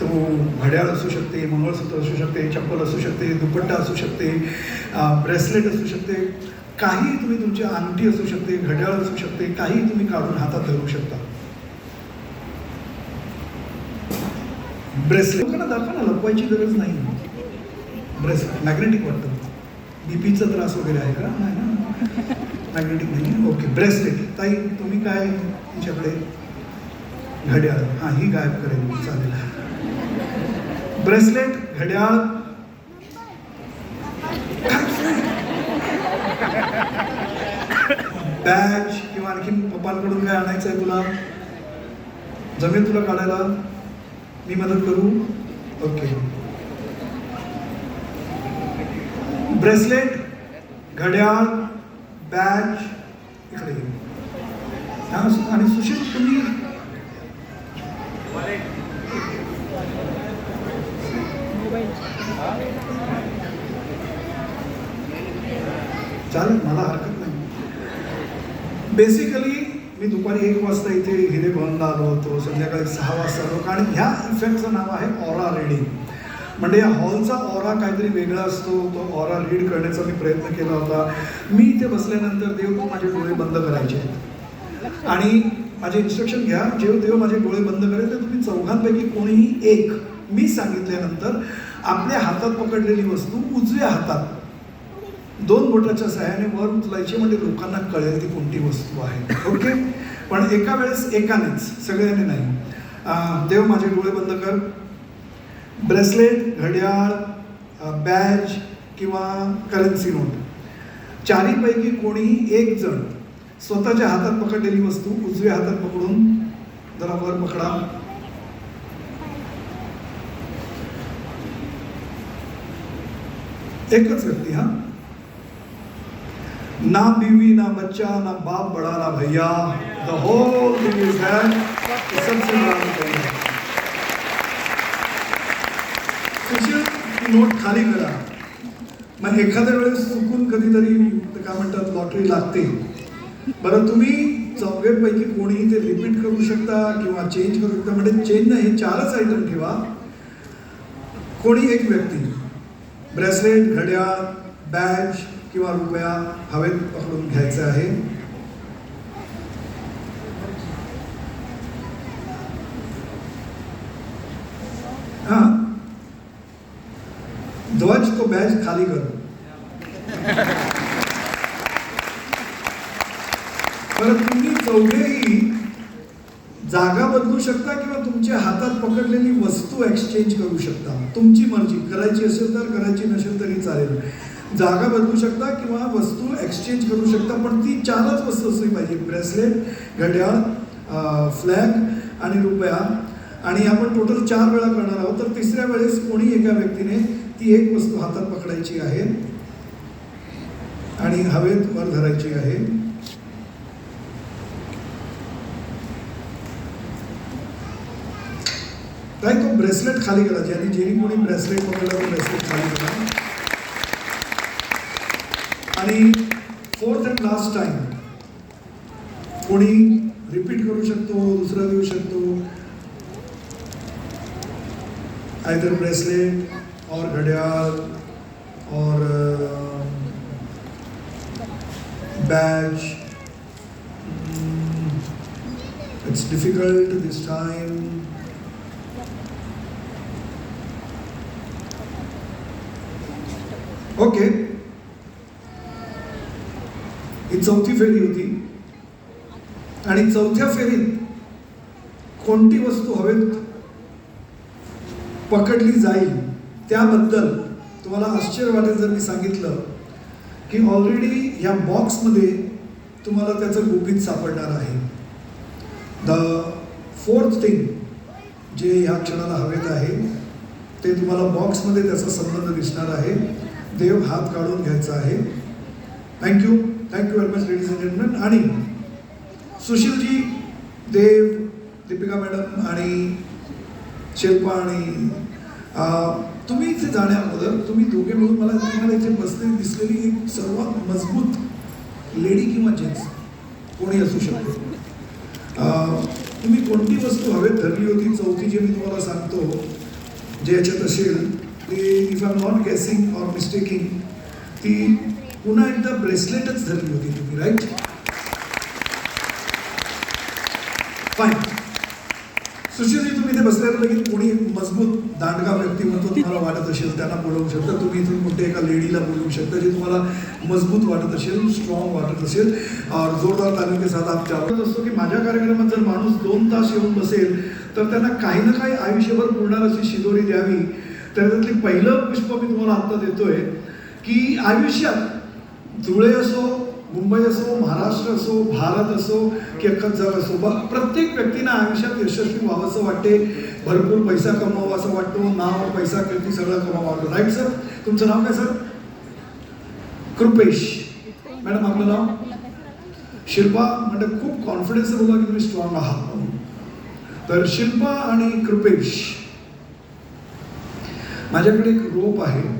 तो घड्याळ असू शकते मंगळसूत्र असू शकते चप्पल असू शकते दुपट्टा असू शकते ब्रेसलेट असू शकते. काही तुम्ही तुमची अंगठी असू शकते घड्याळ असू शकते काही तुम्ही काढून हातात धरू शकता. ब्रेसलेट लोकांना दाखवा ना लपवायची गरज नाही. ब्रेसलेट मॅग्नेटिक वाटतं. बीपीचा त्रास वगैरे आहे का? नाही ना? मॅग्नेटिक नाही. ओके ब्रेसलेट ताई तुम्ही काय तुमच्याकडे? घड्याळ. हां ही गायब करेल चालेल. ब्रेसलेट घड्याळ. बॅच किंवा आणखी पप्पांकडून काय आणायचं आहे तुला? जमेल तुला काढायला? मी मदत करू? ओके. ब्रेसलेट घड्याळ बॅच इकडे आणि सुशील तुम्ही चालेल मला हरकत नाही. बेसिकली मी दुपारी एक वाजता इथे हिरे भवनला आलो होतो संध्याकाळी सहा वाजता आलो आणि ह्या इफेक्टचं नाव आहे ऑरा रीडिंग म्हणजे या हॉलचा ऑरा काहीतरी वेगळा असतो तो ऑरा रीड करण्याचा मी प्रयत्न केला होता. मी इथे बसल्यानंतर देव माझे डोळे बंद करायचे. आहेत आणि माझे इन्स्ट्रक्शन घ्या जेव्हा देव माझे डोळे बंद करेल तर तुम्ही चौघांपैकी कोणीही एक मी सांगितल्यानंतर आपल्या हातात पकडलेली वस्तू उजव्या हातात दोन बोटाच्या सहाय्याने वर उचलायची म्हणजे लोकांना कळेल ती कोणती वस्तू आहे. ओके? पण एका वेळेस एकानेच सगळ्यांनी नाही. देव माझे डोळे बंद कर. ब्रेसलेट घड्याळ बॅज किंवा करन्सी नोट चारीपैकी कोणी एक जण स्वतःच्या हातात पकडलेली वस्तू उजव्या हातात पकडून जरा वर पकडा. एकच व्यक्ती हा? ना बीवी ना बच्चा ना बाप बड़ा ना भैया। The whole thing is that सबसे बड़ा नोट खाली करा। मग एखाद्या वेळेस चुकून कधीतरी काय म्हणतात लॉटरी लागते. बरं तुम्ही चौघेपैकी कोणीही ते रिपीट करू शकता किंवा चेंज करू शकता. म्हणजे चेंज नाही हे चारच आयटम ठेवा. कोणी एक व्यक्ती. ब्रेसलेट घड्याळ बॅच किंवा रुपया हवेत पकडून घ्यायचा आहे. हा. ध्वज तो बॅच खाली कर. बरं तुम्ही चौघेही जागा बदलू शकता किंवा तुमच्या हातात पकडलेली वस्तू एक्सचेंज करू शकता. तुमची मर्जी. करायची असेल तर करायची नसेल तरी चालेल. जागा बदलू शकता किंवा वस्तू एक्सचेंज करू शकता पण ती चारच वस्तू असली पाहिजे. ब्रेसलेट घड्याळ फ्लॅग आणि रुपया. आणि आपण टोटल चार वेळा करणार आहोत तर तिसऱ्या वेळेस कोणी एका व्यक्तीने ती एक वस्तू हातात पकडायची आहे. आणि हवेत वर धरायची आहे. काय तो ब्रेसलेट खाली करा. ज्यांनी जेणे कोणी ब्रेसलेट पकडला तो ब्रेसलेट खाली करा. आणि फोर्थ अँड लास्ट टाइम कोणी रिपीट करू शकतो दुसरा देऊ शकतो आयदर ब्रेसलेट और घड्याळ और badge it's difficult this time okay ही चौथी फेरी होती. आणि चौथ्या फेरीत कोणती वस्तू हवेत पकडली जाईल त्याबद्दल तुम्हाला आश्चर्य वाटेल जर मी सांगितलं की ऑलरेडी ह्या बॉक्समध्ये तुम्हाला त्याचं गुपित सापडणार आहे. द फोर्थ थिंग जे ह्या क्षणाला हवेत आहे ते तुम्हाला बॉक्समध्ये त्याचा संबंध दिसणार आहे. देव हात काढून घ्यायचा आहे. Thank you thank you very much ladies and gentleman आणि सुशीलजी देव दीपिका मॅडम आणि शिल्पा आणि तुम्ही इथे जाण्याबद्दल तुम्ही दोघे मिळून मला तुम्हाला इथे बसलेली दिसलेली एक सर्वात मजबूत लेडी किंवा जेंट्स कोणी असू शकते? तुम्ही कोणती वस्तू हवेत धरली होती? चौथी जी मी तुम्हाला सांगतो जे याच्यात असेल ते if I not guessing or mistaking ती पुन्हा एकदा ब्रेसलेटच धरली होती तुम्ही राईट फाईन सुशीलजी तुम्ही इथे बसल्यावर लगेच कोणी मजबूत दांडगा व्यक्तिमत्व तुम्हाला वाटत असेल त्यांना बोलवू शकता. तुम्ही इथून कुठे एका लेडीला बोलवू शकता जे तुम्हाला मजबूत वाटत असेल स्ट्रॉंग वाटत असेल. जोरदार तालुके साथ असतो की माझ्या कार्यक्रमात जर माणूस दोन तास येऊन बसेल तर त्यांना काही ना काही आयुष्यभर पुरणार अशी शिदोरी द्यावी. त्याच्यातली त्यातली पहिलं पुष्प मी तुम्हाला आत्ता देतोय की आयुष्यात धुळे असो मुंबई असो महाराष्ट्र असो भारत असो की अख्खं जग असो ब प्रत्येक व्यक्तींना आयुष्यात यशस्वी व्हावंसं वाटते. भरपूर पैसा कमवावा असं वाटतो नाव पैसा कीर्ती सगळं कमावा वाटतो. राईट सर तुमचं नाव काय सर कृपेश. मॅडम आपलं नाव? शिल्पा म्हणजे खूप कॉन्फिडन्स बोला की तुम्ही स्ट्रॉंग आहात तर शिल्पा आणि कृपेश. माझ्याकडे एक रोप आहे.